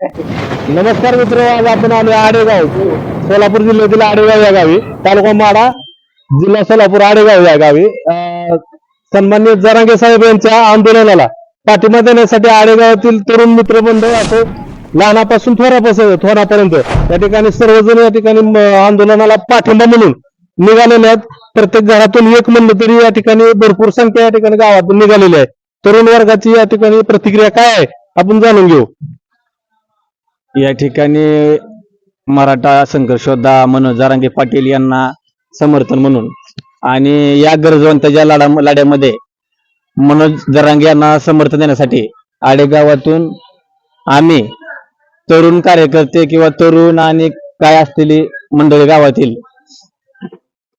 नमस्कार मित्र आज आपण आलो आडेगाव सोलापूर जिल्ह्यातील आडेगाव या गावी. तालुका माडा जिल्हा सोलापूर आडेगाव या गावी. सन्मान्य जरांगे साहेब यांच्या आंदोलनाला पाठिंबा देण्यासाठी आडेगावातील तरुण मित्र मंडळ असो लहानापासून थोरापासून थोरापर्यंत या ठिकाणी सर्वजण या ठिकाणी आंदोलनाला पाठिंबा म्हणून निघालेले आहेत. प्रत्येक घरातून एक म्हणलं तरी या ठिकाणी भरपूर संख्या या ठिकाणी गावातून निघालेली आहे. तरुण वर्गाची या ठिकाणी प्रतिक्रिया काय आहे आपण जाणून घेऊ. या ठिकाणी मराठा संघर्षोद्धा मनोज जारांगे पाटील यांना समर्थन म्हणून आणि या गरजवंताच्या लढा लढ्यामध्ये मनोज जरांगे यांना समर्थन देण्यासाठी आडेगावातून आम्ही तरुण कार्यकर्ते किंवा तरुण आणि काय असलेली मंडळी गावातील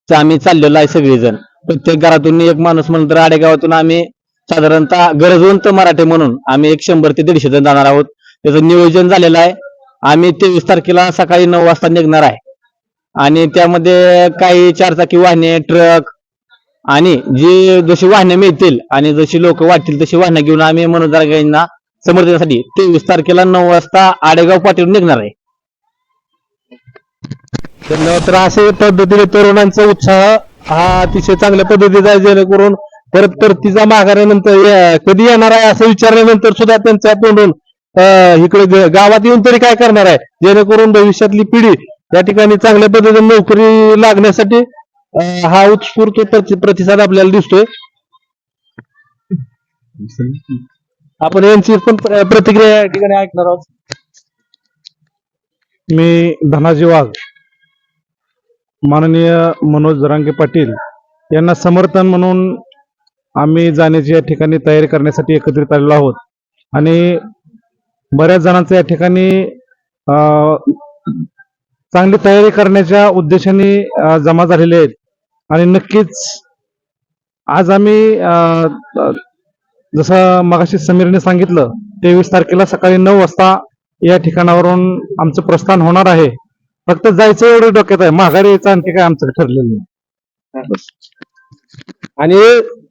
तर आम्ही चाललेलो आहे सगळेजण. प्रत्येक घरातून एक माणूस म्हणून तर आडेगावातून आम्ही साधारणतः गरजवंत मराठे म्हणून आम्ही एक शंभर ते दीडशे जण जाणार आहोत. त्याचं नियोजन झालेलं आहे. आम्ही तेवीस तारखेला सकाळी नऊ वाजता निघणार आहे. आणि त्यामध्ये काही चारचाकी वाहने ट्रक आणि जी जशी वाहने मिळतील आणि जशी लोक वाटतील तशी वाहनं घेऊन आम्ही मनोजरांना समर्थनासाठी तेवीस तारखेला नऊ वाजता आडेगाव पाटील निघणार आहे. तर असे पद्धतीने तरुणांचा उत्साह हा अतिशय चांगल्या पद्धतीचा आहे जेणेकरून परत परतीचा माघाऱ्यानंतर या- कधी येणार आहे असं विचारल्यानंतर सुद्धा त्यांच्या तोंडून इकडे गावात येऊन तरी काय करणार आहे? जेणेकरून भविष्यातली पिढी या ठिकाणी चांगल्या पद्धतीने नोकरी लागण्यासाठी हा उत्स्फूर्त प्रति- प्रतिसाद आपल्याला दिसतोय. आपण यांची पण प्रतिक्रिया या ठिकाणी ऐकणार आहोत. मी धनाजी वाघ माननीय मनोज जरांगे पाटील यांना समर्थन म्हणून आम्ही जाण्याची या ठिकाणी तयारी करण्यासाठी एकत्रित आलेलो आहोत. आणि बऱ्याच जणांचं या ठिकाणी अं, चांगली तयारी करण्याच्या उद्देशाने जमा झालेले आहेत. आणि नक्कीच आज आम्ही जसं मगाशी समीरने सांगितलं तेवीस तारखेला सकाळी नऊ वाजता या ठिकाणावरून आमचं प्रस्थान होणार आहे. फक्त जायचं एवढं डोक्यात आहे. माघारी यायचं आणखी काय आमचं ठरलेलं नाही. आणि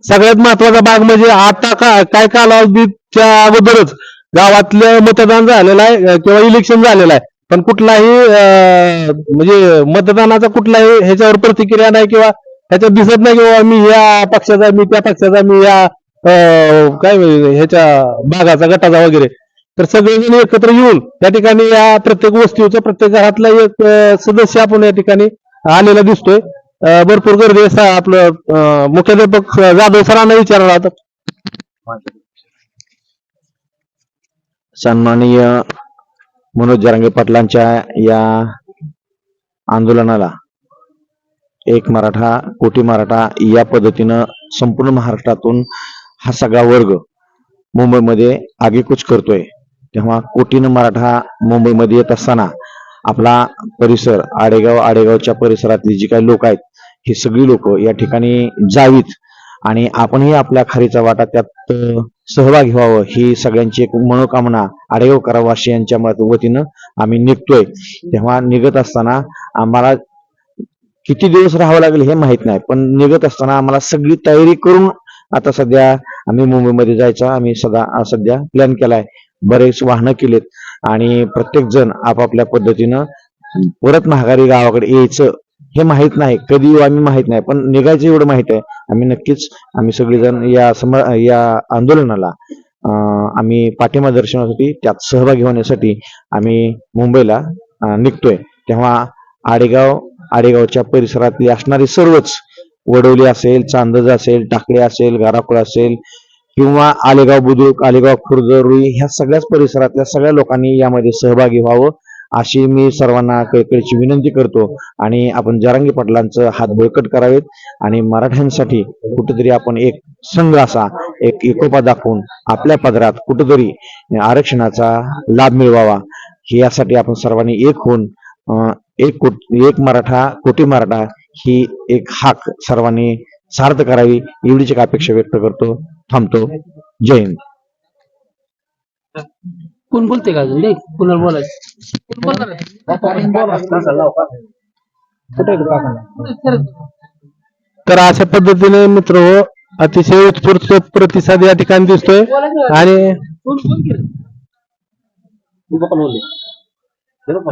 सगळ्यात महत्त्वाचा भाग म्हणजे आता का काय कालावधीच्या अगोदरच गावातलं मतदान झालेलं आहे किंवा इलेक्शन झालेलं आहे. पण कुठलाही म्हणजे मतदानाचा कुठलाही ह्याच्यावर प्रतिक्रिया नाही किंवा ह्याच्यात दिसत नाही किंवा मी या पक्षाचा मी त्या पक्षाचा मी या काय ह्याच्या भागाचा गटाचा वगैरे. तर सगळेजण एकत्र येऊन त्या ठिकाणी या प्रत्येक वस्तीचा प्रत्येक घरातला एक सदस्य आपण या ठिकाणी आलेला दिसतोय. भरपूर गर्दी आपलं मुख्याध्यापक जाधव सरांना विचारला होता सन्माननीय मनोज जरांगे पाटलांच्या या आंदोलनाला एक मराठा कोटी मराठा या पद्धतीनं संपूर्ण महाराष्ट्रातून हा सगळा वर्ग मुंबईमध्ये आगेकूच करतोय. तेव्हा कोटीनं मराठा मुंबईमध्ये येत असताना आपला परिसर आडेगाव आडेगावच्या परिसरातली जी काही लोक आहेत ही सगळी लोक या ठिकाणी जावीत आणि आपणही आपल्या खारीचा वाटा त्यात सहभागी व्हावं ही सगळ्यांची एक मनोकामना आडेगाव वासियांच्या यांच्या वतीनं आम्ही निघतोय. तेव्हा निघत असताना आम्हाला किती दिवस राहावं लागेल हे माहीत नाही पण निघत असताना आम्हाला सगळी तयारी करून आता सध्या आम्ही मुंबईमध्ये जायचा आम्ही सदा सध्या प्लॅन केलाय. बरेच वाहनं केलेत आणि प्रत्येक जण आपापल्या पद्धतीनं परत महागारी गावाकडे यायचं हे माहीत नाही कधी येऊ आम्ही माहीत नाही पण निघायचं एवढं माहीत आहे. आम्ही नक्कीच आम्ही सगळेजण या सम या आंदोलनाला आम्ही पाठिंबा दर्शनासाठी त्यात सहभागी होण्यासाठी आम्ही मुंबईला निघतोय. तेव्हा आडेगाव आडेगावच्या परिसरातली असणारी सर्वच वडवली असेल चांदज असेल टाकळे असेल गाराकुळ असेल किंवा आलेगाव बुद्रुक आलेगाव खुर्द रुई ह्या सगळ्याच परिसरातल्या सगळ्या लोकांनी यामध्ये सहभागी व्हावं. अशी मी सर्वांना कळकळीची विनंती करतो आणि आपण जरांगी पाटलांचं हात बळकट करावेत आणि मराठ्यांसाठी कुठेतरी आपण एक संघ असा एक एकोपा दाखवून आपल्या पदरात कुठेतरी आरक्षणाचा लाभ मिळवावा. हे यासाठी आपण सर्वांनी एक होऊन अं, एक कोट एक मराठा कोटी मराठा ही एक हाक सर्वांनी सार्थ करावी एवढीच एक अपेक्षा व्यक्त करतो थांबतो. जय हिंद. कोण बोलते का अजून कुणाला बोलायचं बोलणार? तर अशा पद्धतीने मित्र हो अतिशय उत्स्फूर्त प्रतिसाद या ठिकाणी दिसतोय? आणि?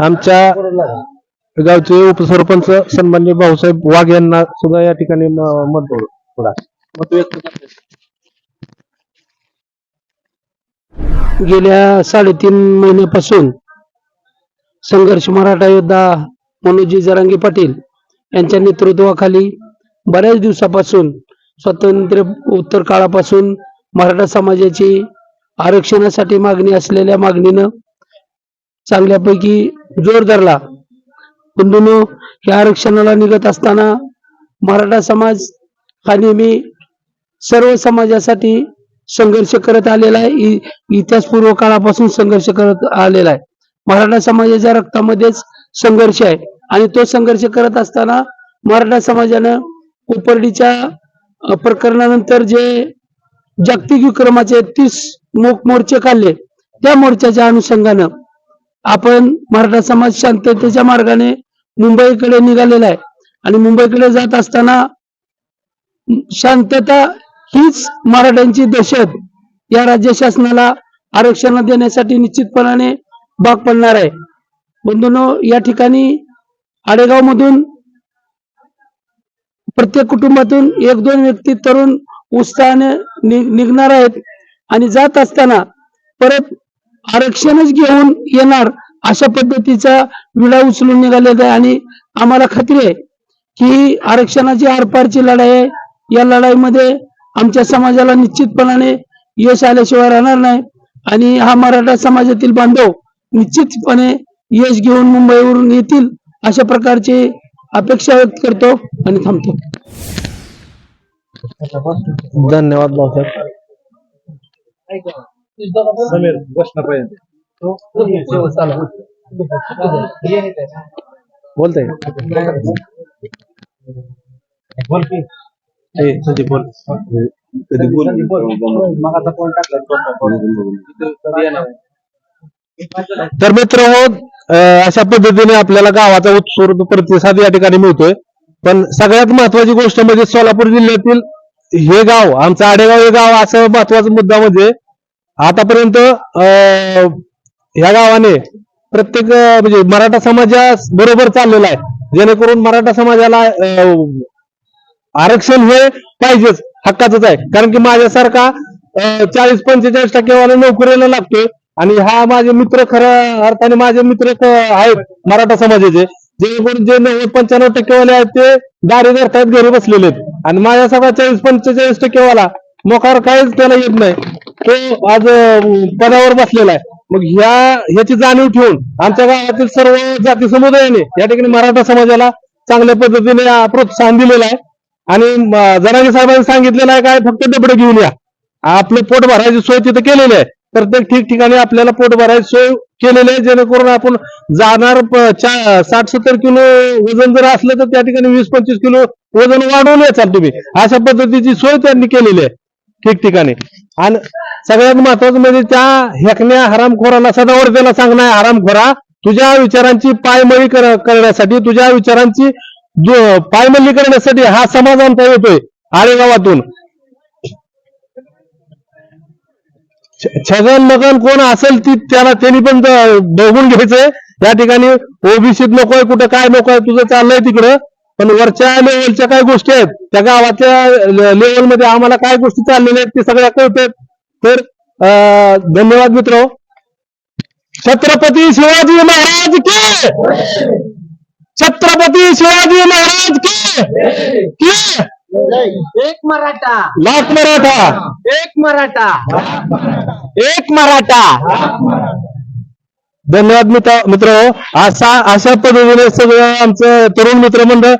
आमच्या गावचे उपसरपंच सन्मान्य भाऊसाहेब वाघ यांना सुद्धा या ठिकाणी मत मत व्यक्त गेल्या साडेतीन महिन्यापासून संघर्ष मराठा योद्धा मनोजी जरांगे पाटील यांच्या नेतृत्वाखाली बऱ्याच दिवसापासून स्वातंत्र्य उत्तर काळापासून मराठा समाजाची आरक्षणासाठी मागणी असलेल्या मागणीनं चांगल्यापैकी जोर धरला. बंधूंनो या आरक्षणाला निघत असताना मराठा समाज हा नेहमी सर्व समाजासाठी संघर्ष करत आलेला आहे. इ- इतिहासपूर्व काळापासून संघर्ष करत आलेला आहे. मराठा समाजाच्या रक्तामध्येच संघर्ष आहे. आणि तो संघर्ष करत असताना मराठा समाजानं कोपर्डीच्या प्रकरणानंतर जे जागतिक विक्रमाचे तीस मोक मोर्चे काढले त्या मोर्चाच्या अनुषंगानं आपण मराठा समाज शांततेच्या मार्गाने मुंबईकडे निघालेला आहे. आणि मुंबईकडे जात असताना शांतता हीच मराठ्यांची दहशत. या राज्य शासनाला आरक्षण देण्यासाठी निश्चितपणाने भाग पडणार आहे. बंधूनो या ठिकाणी आडेगाव मधून प्रत्येक कुटुंबातून एक दोन व्यक्ती तरुण उत्साहाने निघणार आहेत आणि जात असताना परत आरक्षणच घेऊन येणार अशा पद्धतीचा विडा उचलून निघालेला आहे. आणि आम्हाला खात्री आहे की आरक्षणाची आरपारची लढाई आहे. या लढाईमध्ये आमच्या समाजाला निश्चितपणाने यश आल्याशिवाय राहणार नाही. आणि हा मराठा समाजातील बांधव निश्चितपणे यश घेऊन मुंबईवरून येतील अशा प्रकारची अपेक्षा व्यक्त करतो आणि थांबतो. धन्यवाद भाऊसाहेब तर मित्र अशा पद्धतीने आपल्याला गावाचा उत्स्फूर्त प्रतिसाद या ठिकाणी मिळतोय. पण सगळ्यात महत्वाची गोष्ट म्हणजे सोलापूर जिल्ह्यातील हे गाव आमचं आडेगाव हे गाव असं महत्त्वाचा मुद्दा म्हणजे आतापर्यंत अं, ह्या गावाने प्रत्येक म्हणजे मराठा समाजा बरोबर चाललेला आहे. जेणेकरून मराठा समाजाला आरक्षण हे पाहिजेच हक्काचंच आहे. कारण की माझ्यासारखा चाळीस पंचेचाळीस टक्केवाला नोकरीला लागतोय आणि हा माझे मित्र खरं अर्थाने माझे मित्र आहेत मराठा समाजाचे. जेणेकरून जे नव्वद पंच्याण्णव टक्केवाले आहेत ते दारी धरतायत घरी बसलेले आहेत. आणि माझ्या सगळा चाळीस पंचेचाळीस टक्केवाला मोकार काहीच त्याला येत नाही. तो आज पदावर बसलेला आहे. मग ह्या ह्याची जाणीव ठेवून आमच्या गावातील सर्व जाती समुदायाने या ठिकाणी मराठा समाजाला चांगल्या पद्धतीने प्रोत्साहन दिलेलं आहे. आणि जनाजी साहेबांनी सांगितलेलं आहे काय फक्त डबडे घेऊन या. आपलं पोट भरायची सोय तिथे केलेली आहे. प्रत्येक ठिकठिकाणी आपल्याला पोट भरायची सोय केलेली आहे जेणेकरून आपण जाणार साठ सत्तर किलो वजन जर असलं तर त्या ठिकाणी वीस पंचवीस किलो वजन वाढवून याचाल तुम्ही. अशा पद्धतीची सोय त्यांनी केलेली आहे ठिकठिकाणी. आणि सगळ्यात महत्वाचं म्हणजे त्या हेकण्या हरामखोराला सदावर त्याला सांगणार हरामखोरा तुझ्या विचारांची पायमळी कर- करण्यासाठी तुझ्या विचारांची जो- पायमल्ली करण्यासाठी हा समाज आमचा येतोय आळेगावातून छगन मगन कोण असेल ती त्याला त्यांनी पण बघून घ्यायचंय. या ठिकाणी ओबीसीत नकोय कुठं काय नकोय तुझं चाललंय तिकडं. पण वरच्या लेवलच्या काय गोष्टी आहेत? त्या गावाच्या लेवलमध्ये आम्हाला काय गोष्टी चाललेल्या आहेत ते सगळ्या कळतात तर अं, धन्यवाद मित्र. छत्रपती शिवाजी महाराज के! छत्रपती शिवाजी महाराज की? की? एक मराठा. लाख मराठा. एक मराठा. एक मराठा. धन्यवाद मित्र मित्र असा अशा पद्धतीने सगळं आमचं तरुण मित्र मंडळ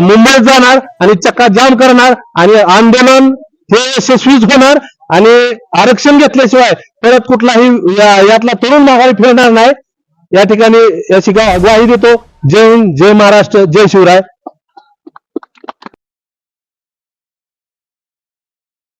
मुंबईत जाणार आणि चक्का जाम करणार आणि आंदोलन हे यशस्वीच होणार आणि आरक्षण घेतल्याशिवाय परत कुठलाही यातला तरुण माघारी फिरणार नाही. या ठिकाणी याची ग्वाही देतो जय हिंद जय महाराष्ट्र जय शिवराय